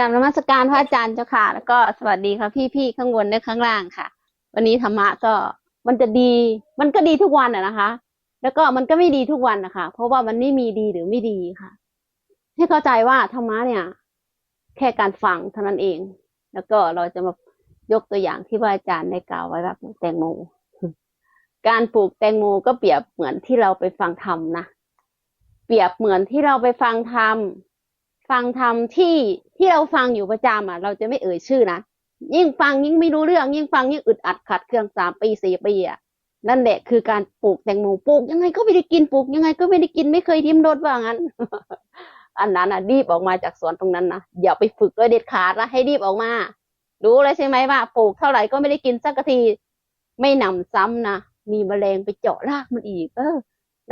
กรารนมัสการพระอาจารย์เจ้าค่ะ แล้วก็สวัสดีค่ะพี่ๆข้างบนและข้างล่างค่ะ วันนี้ธรรมะก็มันจะดี มันก็ดีทุกวันอะนะคะ แล้วก็มันก็ไม่ดีทุกวันนะคะเพราะว่ามันไม่มีดีหรือไม่ดีค่ะ ให้เข้าใจว่าธรรมะเนี่ย แค่การฟังเท่านั้นเอง แล้วก็เราจะมายกตัวอย่างที่พระอาจารย์ได้กล่าวไว้แบบปลูกแตงโมการปลูกแตงโมก็เปรียบเหมือนที่เราไปฟังธรรมนะเปรียบเหมือนที่เราไปฟังธรรม ฟังธรรมที่ที่เราฟังอยู่ประจำอะ เราจะไม่เอ่ยชื่อนะยิ่งฟังยิ่งไม่รู้เรื่อง ยิ่งฟังยิ่งอึดอัดขัดเคืองสามปีสี่ปีอะนั่นแหละคือการปลูกแตงโมปลูกยังไงก็ไม่ได้กินปลูกยังไงก็ไม่ได้กินไม่เคยริมรสว่างั้น อันนั้นอะรีบออกมาจากสวนตรงนั้นนะอย่าไปฝึกด้วยเด็ดขาดนะให้รีบออกมารู้เลยใช่ไหมว่าปลูกเท่าไหร่ก็ไม่ได้กินสักทีไม่หนำซ้ำนะมีแมลงไปเจาะรากมันอีก เออ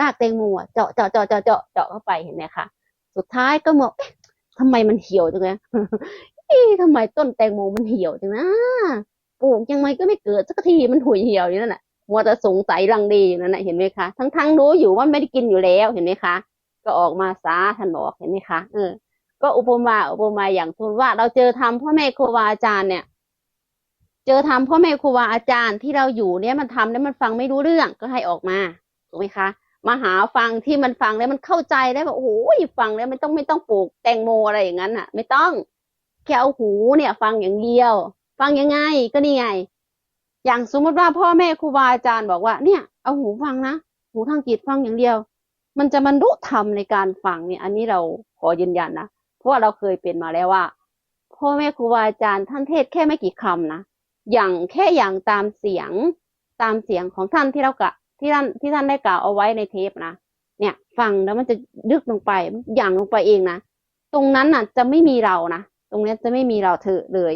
รากแตงโมอะเจาะเจาะเจาะเจาะเจาะเข้าไปเห็นไหมคะสุดท้ายก็บอกเอ๊ะ ทำไมมันเหี่ยวจังเลยเอ๊ะทำไมต้นแตงโมมันเหี่ยวจังนะปลูกยังไงก็ไม่เกิดสักทีมันหุยเหี่ยวอยู่นั่นแหละมัวแต่สงสัยลังเลอยู่นั่นแหละเห็นไหมคะทั้งทั้งๆรู้อยู่ว่าไม่ได้กินอยู่แล้วเห็นไหมคะ ก็ออกมาซาท่านบอกเห็นไหมคะเออก็อุปมาอุปมยอย่างสมมติว่า เราเจอทำพ่อแม่ครูบาอาจารย์เนี่ย เจอทำพ่อแม่ครูบาอาจารย์ที่เราอยู่เนี่ยมันทำแล้วมันฟังไม่รู้เรื่องก็ให้ออกมาถูกไหมคะ มาหาฟังที่มันฟังแล้วมันเข้าใจได้ว่าโอ้โหฟังแล้วไม่ต้องไม่ต้องปลูกแตงโมอะไรอย่างนั้นอะ ไม่ต้องแค่เอาหูเนี่ย ฟังอย่างเดียว ฟังยังไงก็นี่ไง อย่างสมมติว่าพ่อแม่ครูบาอาจารย์บอกว่า เนี่ย เอาหูฟังนะหูทางจิตฟังอย่างเดียว มันจะบรรลุธรรมในการฟังเนี่ย อันนี้เราขอยืนยันนะเพราะว่าเราเคยเป็นมาแล้วว่า พ่อแม่ครูบาอาจารย์ท่านเทศแค่ไม่กี่คำนะอย่างแค่อย่างตามเสียงตามเสียงของท่านที่เรากะ ที่ท่านที่ท่านได้กล่าวเอาไว้ในเทปนะเนี่ย ฟังแล้วมันจะดึกลงไปอย่างลงไปเองนะตรงนั้นน่ะ จะไม่มีเรานะตรงนี้จะไม่มีเราเธอเลย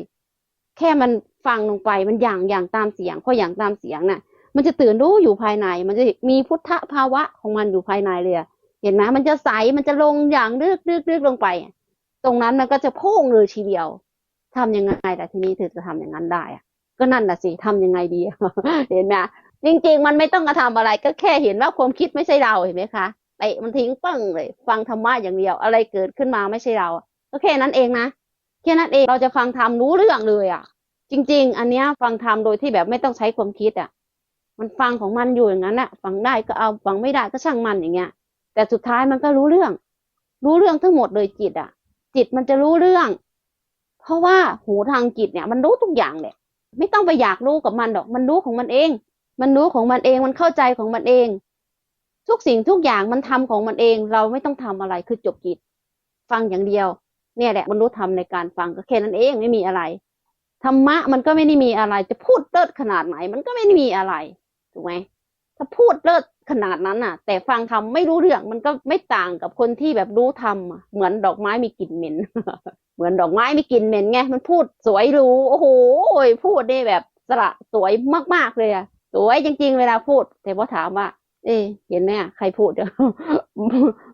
แค่มันฟังลงไปมันอย่างอย่างตามเสียงพออย่างตามเสียงน่ะ มันจะตื่นรู้อยู่ภายใน มันจะมีพุทธภาวะของมันอยู่ภายในเลยเห็นไหมมันจะใสมันจะลงอย่างลึกลึกลึกลงไป ตรงนั้นมันก็จะพุ่งเลยทีเดียวทำยังไงล่ทีนี้เธอจะทำอย่างนั้นได้อะก็นั่นแหละสิทำยังไงดี เห็นไหม จริง ๆ มันไม่ต้องกระทำอะไรก็แค่เห็นว่าความคิดไม่ใช่เราเห็นไหมคะเตะมันทิ้งปึ้งเลย ฟังธรรมะอย่างเดียว อะไรเกิดขึ้นมาไม่ใช่เรา ก็แค่นั้นเองนะแค่นั้นเองเราจะฟังธรรมรู้เรื่องเลยอะ จริง ๆ อันเนี้ยฟังธรรมโดยที่แบบไม่ต้องใช้ความคิดอะ มันฟังของมันอยู่อย่างนั้นแหะฟังได้ก็เอาฟังไม่ได้ก็ช่างมันอย่างเงี้ย แต่สุดท้ายมันก็รู้เรื่อง รู้เรื่องทั้งหมดเลยจิตอะ จิตมันจะรู้เรื่อง เพราะว่าหูทางจิตเนี่ย มันรู้ทุกอย่างแหละไม่ต้องไปอยากรู้กับมันหรอก มันรู้ของมันเอง มันรู้ของมันเองมันเข้าใจของมันเอง ทุกสิ่งทุกอย่างมันทำของมันเอง เราไม่ต้องทำอะไรคือจบจิตฟังอย่างเดียว เนี่ยแหละมันรู้ทำในการฟังก็แค่นั้นเองไม่มีอะไรธรรมะมันก็ไม่ได้มีอะไร จะพูดเลิศขนาดไหน มันก็ไม่ได้มีอะไรถูกไหมถ้าพูดเลิศขนาดนั้นน่ะ แต่ฟังทำไม่รู้เรื่องมันก็ไม่ต่างกับคนที่แบบรู้ทำอะเหมือนดอกไม้มีกลิ่นเหม็น เหมือนดอกไม้มีกลิ่นเหม็นไงมันพูดสวยรู้โอ้โหพูดได้แบบสระสวยมากๆเลยอะ สวยจริง ๆ เวลาพูด แต่พอถามว่า เอ๊เห็นไหมอะใครพูด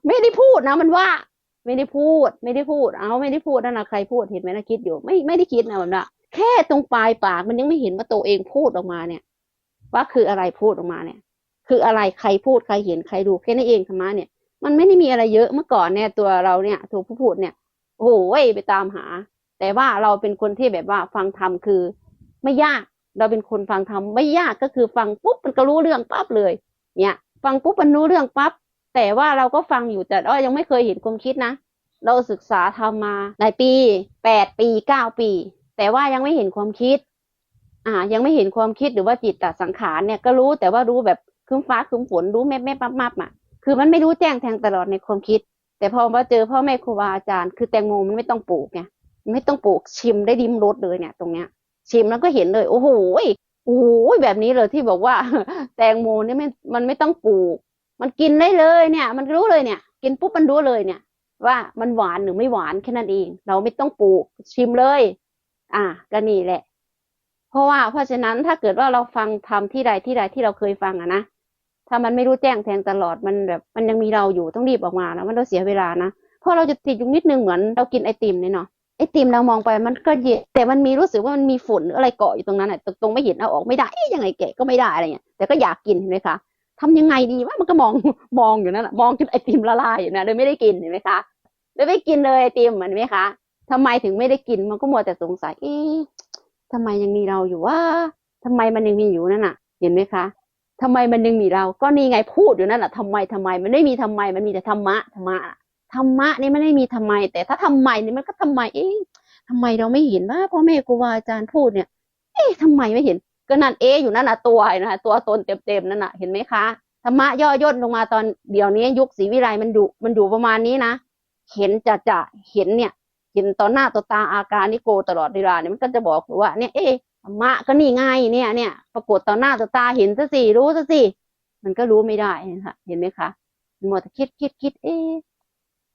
ไม่ได้พูดนะมันว่า ไม่ได้พูด ไม่ได้พูด เอาไม่ได้พูดนั่นนะใครพูดเห็นไหมนะคิดอยู่ ไม่ไม่ได้คิดนะมันละแค่ตรงปลายปากมันยังไม่เห็นว่าตัวเองพูดออกมาเนี่ย ว่าคืออะไรพูดออกมาเนี่ย คืออะไรใครพูดใครเห็นใครดูแค่นั้นเองธรรมะเนี่ย มันไม่ได้มีอะไรเยอะเมื่อก่อนเนี่ยตัวเราเนี่ยตัวผู้พูดเนี่ยโอ้โหไปตามหา แต่ว่าเราเป็นคนที่แบบว่าฟังธรรมคือไม่ยาก เราเป็นคนฟังธรรมไม่ยากก็คือฟังปุ๊บมันก็รู้เรื่องปั๊บเลยเนี่ยฟังปุ๊บมันรู้เรื่องปั๊บแต่ว่าเราก็ฟังอยู่แต่ว่ายังไม่เคยเห็นความคิดนะ เราศึกษาทำมาหลายปีแปดปีเก้าปี แต่ว่ายังไม่เห็นความคิด อ่า ยังไม่เห็นความคิดหรือว่าจิตตสังขารเนี่ยก็รู้แต่ว่ารู้แบบคืมฟ้าคืมฝนรู้แม่แม่ปั๊บมับอะคือมันไม่รู้แจ้งแทงตลอดในความคิด แต่พอมาเจอพ่อแม่ครูบาอาจารย์ คือแตงโมมันไม่ต้องปลูกไงไม่ต้องปลูกชิมได้ดิมรสเลยเนี่ยตรงเนี้ย ชิมแล้วก็เห็นเลย โอ้โหโอ้โหแบบนี้เลยที่บอกว่า แตงโมเนี่ยมันมันไม่ต้องปลูก มันกินได้เลยเนี่ย มันรู้เลยเนี่ย กินปุ๊บมันรู้เลยเนี่ย ว่ามันหวานหรือไม่หวานแค่นั้นเอง เราไม่ต้องปลูกชิมเลย อะก็นี่แหละ เพราะว่าเพราะฉะนั้นถ้าเกิดว่าเราฟังทำที่ใดที่ใดที่เราเคยฟังอะนะถ้ามันไม่รู้แจ้งแทงตลอดมันแบบมันยังมีเราอยู่ต้องรีบออกมาแล้วมันเราเสียเวลานะเพราะเราจะติดอยู่นิดนึงเหมือนเรากินไอติมเนี่ยเนาะ ไอติมเรามองไปมันก็เย็นแต่มันมีรู้สึกว่ามันมีฝุ่นหรืออะไรเกาะอยู่ตรงนั้นอะตรงไม่เห็นเอาออกไม่ได้ยังไงแกะก็ไม่ได้อะไรเงี้ยแต่ก็อยากกินเห็นไหมคะทำยังไงดีว่ามันก็มองมองอยู่นั่นแหละมองจนไอติมละลายอยู่นะเลยไม่ได้กินเห็นไหมคะเลยไม่กินเลยไอติมเห็นไหมคะทำไมถึงไม่ได้กินมันก็มัวแต่สงสัยเอ๊ะทำไมยังมีเราอยู่ว่าทำไมมันยังมีอยู่นั่นน่ะ เห็นไหมคะทำไมมันยังมีเรา ก็นี่ไงพูดอยู่นั่นแหละทำไมทำไมมันไม่มีทำไมมันมีแต่ธรรมะธรรมะ ธรรมะนี่ไมันไม่มีทำไม แต่ถ้าทำไมนี่มันก็ทำไม เอ๊ะทำไมเราไม่เห็นว่าพ่อแม่ครูบาอาจารย์พูดเนี่ย เอ๊ะทำไมไม่เห็น ก็นั่นเอ๊ะอยู่นั่นน่ะตัวนะตัวตนเต็มๆนั่นน่ะเห็นไหมคะธรรมะย่อย่นลงมาตอนเดี๋ยวนี้ ยุคศรีวิไลมันอยู่มันอยู่ประมาณนี้นะเห็นจะจะเห็นเนี่ย เห็นต่อหน้าต่อตาอาการนิโกตลอดเวลาเนี่ยมันก็จะบอกว่าเนี่ยเอ๊ะธรรมะก็นี่ไงเนี่ยเนี่ยปรากฏต่อหน้าต่อตาเห็นซะสิรู้ซะสิมันก็รู้ไม่ได้นะคะเห็นไหมคะมัวแต่คิดคิดคิดเอ๊ะ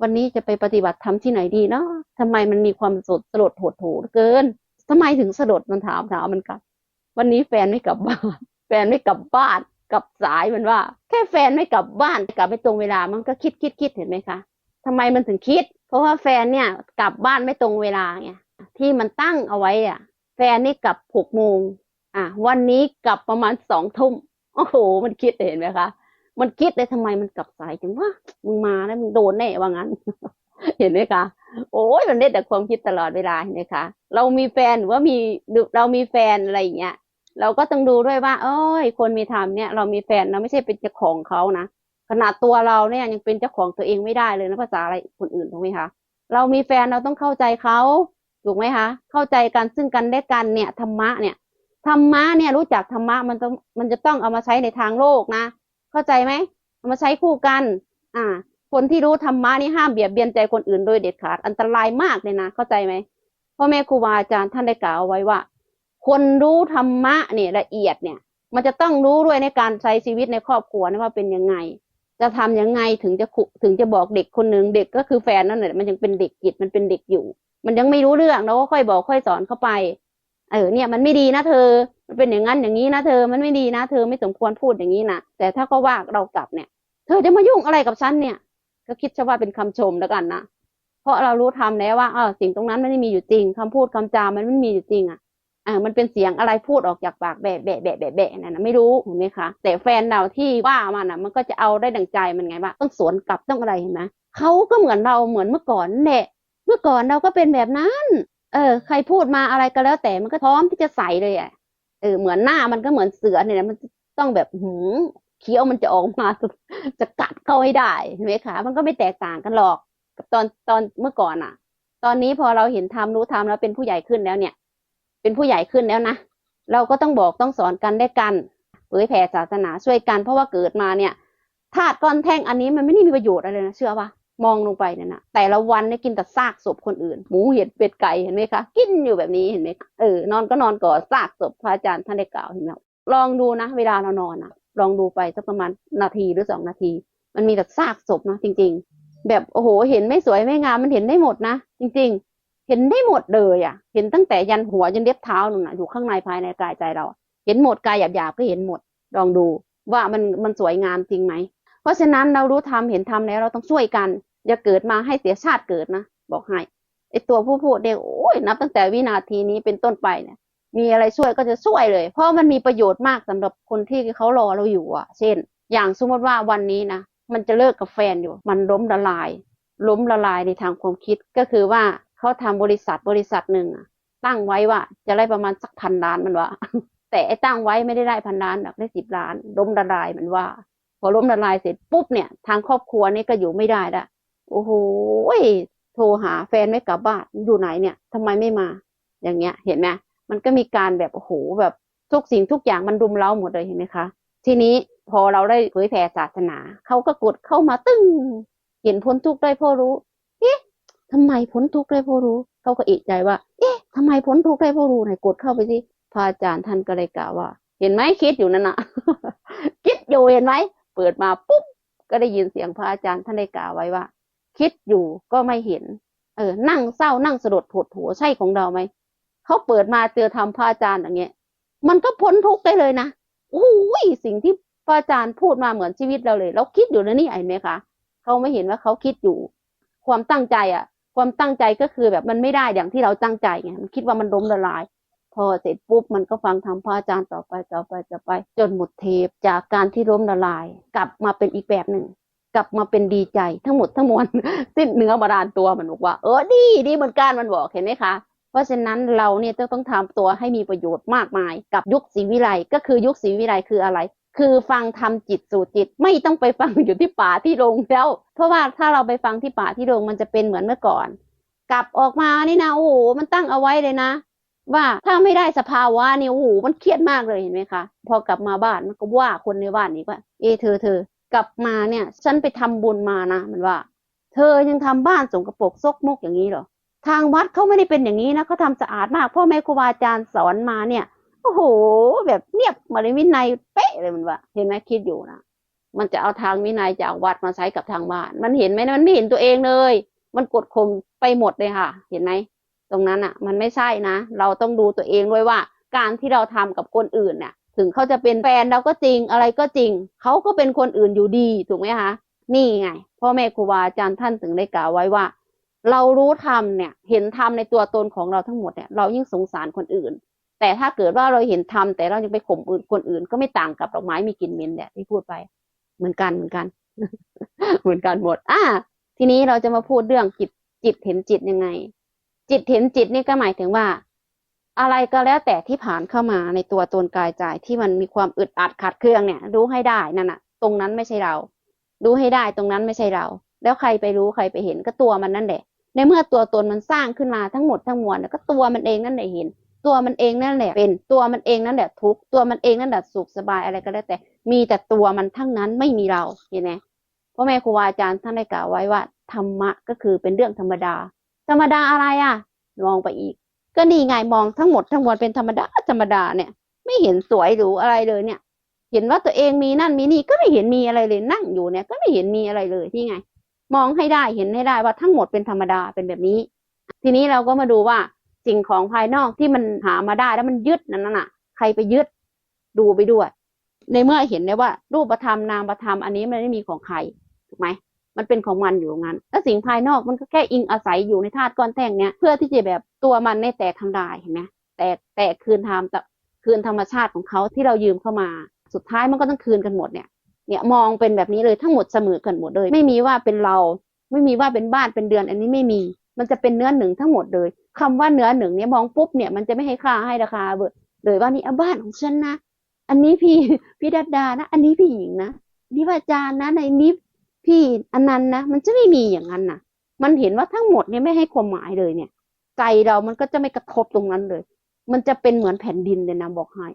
วันนี้จะไปปฏิบัติธรรมที่ไหนดีเนาะทำไมมันมีความสดสลดหดหูเหเกินทำไมถึงสลดมันถามถามมันกลับ วันนี้แฟนไม่กลับบ้าน แฟนไม่กลับบ้านกลับสายมันว่า แค่แฟนไม่กลับบ้านกลับไม่ตรงเวลามันก็คิดคิดคิดเห็นไหมคะทำไมมันถึงคิด เพราะว่าแฟนเนี่ยกลับบ้านไม่ตรงเวลาไงที่มันตั้งเอาไว้อะ แฟนนี่กลับหกโมงอะวันนี้กลับประมาณสองทุ่มโอ้โห มันคิดเห็นไหมคะ มันคิดเลยทำไมมันกลับสายจังวะมึงมาแล้วมึงโดนแน่ว่างั้น เห็นไหมคะ โอ้ยมันได้แต่ความคิดตลอดเวลาเห็นไหมคะ เรามีแฟนหรือว่ามีเรามีแฟนอะไรอย่างเงี้ย เราก็ต้องดูด้วยว่าเอ้ย คนมีธรรมเนี่ยเรามีแฟนเราไม่ใช่เป็นเจ้าของเขานะขนาดตัวเราเนี่ยยังเป็นเจ้าของตัวเองไม่ได้เลยนะภาษาอะไรคนอื่นถูกไหมคะ เรามีแฟนเราต้องเข้าใจเขาถูกไหมคะ เข้าใจกันซึ่งกันและกันเนี่ยธรรมะเนี่ยธรรมะเนี่ยรู้จักธรรมะมันต้องมันจะต้องเอามาใช้ในทางโลกนะ เข้าใจไหมเอามาใช้คู่กัน อ่า คนที่รู้ธรรมะนี่ห้ามเบียดเบียนใจคนอื่นโดยเด็ดขาดอันตรายมากเลยนะเข้าใจไหมพ่อแม่ครูบาอาจารย์ท่านได้กล่าวเอาไว้ว่า คนรู้ธรรมะเนี่ยละเอียดเนี่ย มันจะต้องรู้ด้วยในการใช้ชีวิตในครอบครัวนะว่าเป็นยังไง จะทำยังไงถึงจะคุถึงจะบอกเด็กคนหนึ่งเด็กก็คือแฟนนั่นแหละมันยังเป็นเด็กจิตมันเป็นเด็กอยู่ มันยังไม่รู้เรื่องเราก็ค่อยบอกค่อยสอนเข้าไป เออเนี่ยมันไม่ดีนะเธอ มันเป็นอย่างนั้นอย่างนี้นะเธอ มันไม่ดีนะเธอไม่สมควรพูดอย่างนี้นะแต่ถ้าก็ว่าเรากลับเนี่ย เธอจะมายุ่งอะไรกับฉันเนี่ย ก็คิดซะว่าเป็นคำชมแล้วกันนะเพราะเรารู้ทำแล้วว่าเออสิ่งตรงนั้นมันไม่มีอยู่จริงคำพูดคำจามันไม่มีอยู่จริงอะอ่ามันเป็นเสียงอะไรพูดออกจากปากแบะแบะแบะแบะแบะนั่นนะไม่รู้เห็นไหมคะแต่แฟนเราที่ว่ามันอะ มันก็จะเอาได้ดังใจมันไงว่าต้องสวนกลับต้องอะไรเห็นไหมเขาก็เหมือนเราเหมือนเมื่อก่อนแหละเมื่อก่อนเราก็เป็นแบบนั้น เออ ใครพูดมาอะไรก็แล้วแต่มันก็พร้อมที่จะใส่เลยอะเออเหมือนหน้ามันก็เหมือนเสือเนี่ยนะมันต้องแบบหืมเคี้ยวมันจะออกมาจะกัดเข้าให้ได้เห็นไหมคะมันก็ไม่แตกต่างกันหรอก กับตอนตอนเมื่อก่อนอะ ตอนนี้พอเราเห็นทำรู้ทำแล้วเป็นผู้ใหญ่ขึ้นแล้วเนี่ย เป็นผู้ใหญ่ขึ้นแล้วนะเราก็ต้องบอกต้องสอนกันได้กันเผยแผ่ศาสนาช่วยกัน เพราะว่าเกิดมาเนี่ยธาตุก้อนแท่งอันนี้มันไม่ได้มีประโยชน์อะไรเลยนะเชื่อปะ มองลงไปเนี่ยนะแต่ละวันเนี่ยกินแต่ซากศพคนอื่น หมูเห็ดเป็ดไก่เห็นไหมคะ กินอยู่แบบนี้เห็นไหมคะเออนอนก็นอนก่อซากศพพระอาจารย์ท่านได้กล่าวเห็นไหมลองดูนะ เวลาเรานอนนะลองดูไปสักประมาณนาทีหรือสองนาที มันมีแต่ซากศพนะจริง ๆ แบบโอ้โหเห็นไม่สวยไม่งามมันเห็นได้หมดนะจริง ๆ เห็นได้หมดเลยอะ เห็นตั้งแต่ยันหัวยันเล็บเท้าหนู่นน่ะอยู่ข้างในภายในกายใจเรา เห็นหมดกายหยาบๆก็เห็นหมด ลองดูว่ามันมันสวยงามจริงไหม เพราะฉะนั้นเรารู้ทำเห็นทำแล้วเราต้องช่วยกัน อย่าเกิดมาให้เสียชาติเกิดนะบอกให้ไอตัวผู้พูดเนี่ยโอ้ยนับตั้งแต่วินาทีนี้เป็นต้นไปเนี่ย มีอะไรช่วยก็จะช่วยเลย เพราะมันมีประโยชน์มากสำหรับคนที่เขารอเราอยู่อะ เช่น อย่างสมมติว่าวันนี้นะมันจะเลิกกับแฟนอยู่ มันล้มละลาย ล้มละลายในทางความคิดก็คือว่าเขาทำบริษัทบริษัทหนึ่งตั้งไว้ว่า จะได้ประมาณสักพันล้านมันว่าแต่ไอ้ตั้งไว้ไม่ได้ได้พันล้านหรอกได้สิบล้านล้มละลายมันว่า พอล้มละลายเสร็จปุ๊บเนี่ย ทางครอบครัวนี่ก็อยู่ไม่ได้ละโอ้โหโทรหาแฟนไม่กลับบ้านอยู่ไหนเนี่ยทำไมไม่มา อย่างเงี้ย เห็นไหมมันก็มีการแบบโอ้โหแบบทุกสิ่งทุกอย่างมันรุมเร้าหมดเลยเห็นไหมคะ ทีนี้พอเราได้เผยแผ่ศาสนาเขาก็กดเข้ามาตึ้งเห็นพ้นทุกข์ได้พราะรู้เอ๊ะทำไมพ้นทุกข์ได้พราะรู้เขาก็เอกใจว่า เอ๊ะทำไมพ้นทุกข์ได้พราะรู้ไหนกดเข้าไปสิพระอาจารย์ท่านก็เลยกล่าวว่า เห็นไหมคิดอยู่นั่นน่ะ คิดอยู่เห็นไหม เปิดมาปุ๊บก็ได้ยินเสียงพระอาจารย์ท่านได้กล่าวไว้ว่า คิดอยู่ก็ไม่เห็น เออ นั่งเศร้านั่งสลดหดหัวใช่ของเราไหมเขาเปิดมาเจอทำพระอาจารย์อย่างเงี้ย มันก็พ้นทุกข์ได้เลยนะโอ้ยสิ่งที่พระอาจารย์พูดมาเหมือนชีวิตเราเลย เราคิดอยู่นะนี่เห็นไหมคะเขาไม่เห็นว่าเขาคิดอยู่ ความตั้งใจอะความตั้งใจก็คือแบบมันไม่ได้อย่างที่เราตั้งใจไงมันคิดว่ามันล้มละลาย พอเสร็จปุ๊บมันก็ฟังทำพระอาจารย์ต่อไปต่อไปต่อไป จนหมดเทปจากการที่ล้มละลาย กลับมาเป็นอีกแบบหนึ่ง กลับมาเป็นดีใจทั้งหมดทั้งมวลสิ้นเนื้อบาดาลตัวมันบอกว่า เออดีดีเหมือนกันมันบอกเห็นไหมคะเพราะฉะนั้นเราเนี่ยจะต้องทำตัวให้มีประโยชน์มากมาย กับยุคศรีวิไลก็คือยุคศรีวิไลคืออะไร คือฟังทำจิตสู่จิตไม่ต้องไปฟังอยู่ที่ป่าที่โรงแล้ว เพราะว่าถ้าเราไปฟังที่ป่าที่โรงมันจะเป็นเหมือนเมื่อก่อน กลับออกมานี่นะโอ้โหมันตั้งเอาไว้เลยนะ ว่าถ้าไม่ได้สภาวะเนี่ยโอ้โหมันเครียดมากเลยเห็นไหมคะ พอกลับมาบ้านมันก็ว่าคนในบ้านนี้ว่า เอเธอเธอกลับมาเนี่ย ฉันไปทำบุญมานะมันว่า เธอยังทำบ้านสกปรกซกมกอย่างนี้เหรอทางวัดเขาไม่ได้เป็นอย่างนี้นะเขาทำสะอาดมากพ่อแม่ครูบาอาจารย์สอนมาเนี่ยโอ้โห แบบเนียบมาเลยวินัยเป๊ะเลยมันว่า เห็นไหมคิดอยู่นะมันจะเอาทางวินัยจากวัดมาใช้กับทางบ้าน มันเห็นไหมมันไม่เห็นตัวเองเลย มันกดข่มไปหมดเลยค่ะ เห็นไหม ตรงนั้นอะ มันไม่ใช่นะ เราต้องดูตัวเองด้วยว่า การที่เราทำกับคนอื่นเนี่ยถึงเขาจะเป็นแฟนเราก็จริงอะไรก็จริง เขาก็เป็นคนอื่นอยู่ดีถูกไหมคะนี่ไงพ่อแม่ครูบาอาจารย์ท่านถึงได้กล่าวไว้ว่า เรารู้ธรรมเนี่ย เห็นธรรมในตัวตนของเราทั้งหมดเนี่ยเรายิ่งสงสารคนอื่น แต่ถ้าเกิดว่าเราเห็นธรรมแต่เรายังไปข่มอื่นคนอื่น ก็ไม่ต่างกับดอกไม้มีกลิ่นเหม็นแหละที่พูดไปเหมือนกันเหมือนกัน เหมือนกันหมด อ่า ทีนี้เราจะมาพูดเรื่องจิตจิตเห็นจิตยังไง จิตเห็นจิตนี่ก็หมายถึงว่า อะไรก็แล้วแต่ที่ผ่านเข้ามาในตัวตนกายใจที่มันมีความอึดอัดขัดเคืองเนี่ย รู้ให้ได้นั่นน่ะ ตรงนั้นไม่ใช่เรา รู้ให้ได้ตรงนั้นไม่ใช่เรา แล้วใครไปรู้ใครไปเห็นก็ตัวมันนั่นแหละ ในเมื่อตัวตนมันสร้างขึ้นมาทั้งหมดทั้งมวลเนี่ยก็ตัวมันเองนั่นแหละเห็น ตัวมันเองนั่นแหละ เป็นตัวมันเองนั่นแหละทุกตัวมันเองนั่นแหละสุขสบายอะไรก็แล้วแต่ มีแต่ตัวมันทั้งนั้นไม่มีเราเห็นไหมพ่อแม่ครูอาจารย์ท่านได้กล่าวไว้ว่าธรรมะก็คือเป็นเรื่องธรรมดา ธรรมดาอะไรอะ มองไปอีก ก็นี่ไงมองทั้งหมดทั้งมวลเป็นธรรมดาธรรมดาเนี่ย ไม่เห็นสวยหรูอะไรเลยเนี่ย เห็นว่าตัวเองมีนั่นมีนี่ก็ไม่เห็นมีอะไรเลยนั่งอยู่เนี่ย ก็ไม่เห็นมีอะไรเลยที่ไง มองให้ได้เห็นให้ได้ว่าทั้งหมดเป็นธรรมดาเป็นแบบนี้ ทีนี้เราก็มาดูว่าสิ่งของภายนอกที่มันหามาได้แล้วมันยึดนั่นน่ะ ใครไปยึดดูไปด้วย ในเมื่อเห็นได้ว่า รูปธรรมนามธรรมอันนี้มันไม่มีของใครถูกไหม มันเป็นของมันอยู่งั้นแล้วสิ่งภายนอกมันก็แค่อิงอาศัยอยู่ในธาตุก้อนแท่งเนี้ยเพื่อที่จะแบบตัวมันไม่แตกทำลายเห็นไหมแตกแตกคืนธรรมคืนธรรมชาติของเขาที่เรายืมเข้ามา สุดท้ายมันก็ต้องคืนกันหมดเนี่ยเนี่ยมองเป็นแบบนี้เลยทั้งหมดเสมอกันหมดเลย ไม่มีว่าเป็นเรา ไม่มีว่าเป็นบ้านเป็นเดือน อันนี้ไม่มี มันจะเป็นเนื้อหนึ่งทั้งหมดเลยคำว่าเนื้อหนึ่งเนี่ยมองปุ๊บเนี่ยมันจะไม่ให้ค่าให้ราคาเลยว่านี่อะบ้านของฉันนะ อันนี้พี่พี่ดัดดานะ อันนี้พี่หญิงนะนี่ว่าอาจารย์นะในนี้ พี่อันนั้นนะมันจะไม่มีอย่างนั้นนะมันเห็นว่าทั้งหมดเนี่ยไม่ให้ความหมายเลยเนี่ยใจเรามันก็จะไม่กระทบตรงนั้นเลย มันจะเป็นเหมือนแผ่นดินเลยนะบอกให้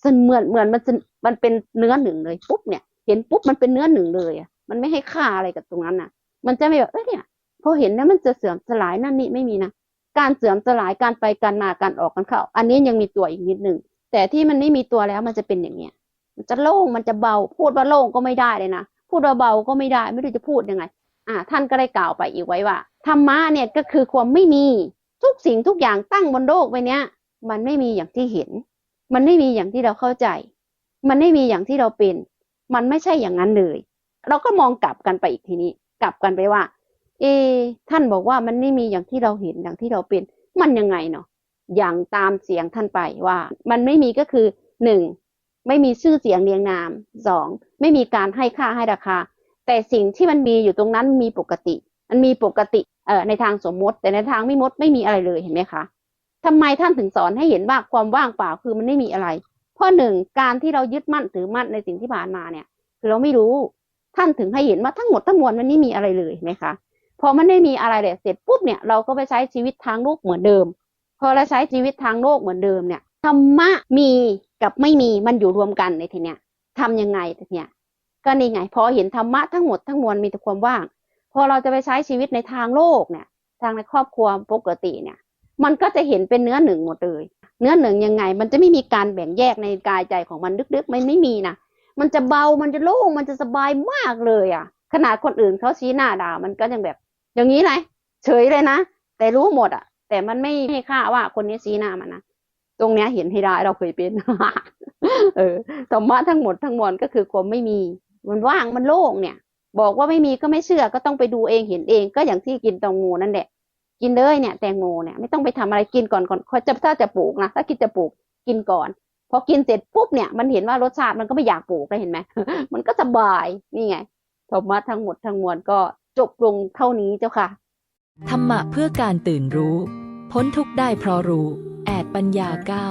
เสมือนเหมือนมันจะมันเป็นเนื้อหนึ่งเลยปุ๊บเนี่ย เห็นปุ๊บมันเป็นเนื้อหนึ่งเลยอะมันไม่ให้ค่าอะไรกับตรงนั้นน่ะ มันจะไม่แบบเออเนี่ยพอเห็นแล้วมันจะเสื่อมสลายนั่นนี่ไม่มีนะการเสื่อมสลายการไปการมาการออกกันเข้า อันนี้ยังมีตัวอีกนิดหนึ่งแต่ที่มันไม่มีตัวแล้วมันจะเป็นอย่างเนี้ยมันจะโล่งมันจะเบาพูดว่าโล่งก็ไม่ได้เลยนะ พูดเบาก็ไม่ได้ ไม่รู้จะพูดยังไง อ่า ท่านก็ได้กล่าวไปอีกไว้ว่าธรรมะเนี่ยก็คือความไม่มีทุกสิ่งทุกอย่างตั้งบนโลกไปเนี้ย มันไม่มีอย่างที่เห็น มันไม่มีอย่างที่เราเข้าใจ มันไม่มีอย่างที่เราเป็น มันไม่ใช่อย่างนั้นเลย เราก็มองกลับกันไปอีกทีนี้ กลับกันไปว่า เอ ท่านบอกว่ามันไม่มีอย่างที่เราเห็นอย่างที่เราเป็น มันยังไงเนาะอย่างตามเสียงท่านไปว่า มันไม่มีก็คือหนึ่ง ไม่มีชื่อเสียงเรียงนามสองไม่มีการให้ค่าให้ราคา แต่สิ่งที่มันมีอยู่ตรงนั้นมีปกติ มันมีปกติเอ่อในทางสมมติ แต่ในทางไม่มดไม่มีอะไรเลยเห็นไหมคะทำไมท่านถึงสอนให้เห็นว่าความว่างเปล่าคือมันไม่มีอะไรเพราะหนึ่งการที่เรายึดมั่นถือมั่นในสิ่งที่ผ่านมาเนี่ย คือเราไม่รู้ท่านถึงให้เห็นว่าทั้งหมดทั้งมวลมันไม่มีอะไรเลยเห็นไหมคะพอมันไม่มีอะไรเลยเสร็จปุ๊บเนี่ยเราก็ไปใช้ชีวิตทางโลกเหมือนเดิม พอเราใช้ชีวิตทางโลกเหมือนเดิมเนี่ย รรมะมีกับไม่มีมันอยู่รวมกันในทีเนี้ยทำยังไงทีเนี้ยก็นี่ไงพอเห็นธรรมะทั้งหมดทั้งมวลมีแต่ความว่าง พอเราจะไปใช้ชีวิตในทางโลกเนี่ย ทางในครอบครัวปกติเนี่ย มันก็จะเห็นเป็นเนื้อหนึ่งหมดเลย เนื้อหนึ่งยังไง มันจะไม่มีการแบ่งแยกในกายใจของมันดึกๆมันไม่มีนะมันจะเบามันจะโล่งมันจะสบายมากเลยอะ ขนาดคนอื่นเขาชี้หน้าด่ามันก็ยังแบบ อย่างนี้เลยเฉยเลยนะแต่รู้หมดอะ แต่มันไม่ให้ค่าว่าคนนี้ชี้หน้ามันนะ ตรงเนี้ยเห็นให้ได้เราเคยเป็น เออธรรมะทั้งหมดทั้งมวลก็คือความไม่มี มันว่างมันโล่งเนี่ย บอกว่าไม่มีก็ไม่เชื่อก็ต้องไปดูเองเห็นเอง ก็อย่างที่กินตองโมนั่นแหละ กินเลยเนี่ย แตงโมเนี่ยไม่ต้องไปทำอะไรกินก่อนก่อนเขาจะถ้าจะปลูกนะถ้าคิดจะปลูกกินก่อนพอกินเสร็จปุ๊บเนี่ยมันเห็นว่ารสชาติมันก็ไม่อยากปลูกเลยเห็นไหมมันก็สบายนี่ไงธรรมะทั้งหมดทั้งมวลก็จบลงเท่านี้เจ้าค่ะธรรมะเพื่อการตื่นรู้ พ้นทุกได้เพราะรู้ แอดปัญญาเก้า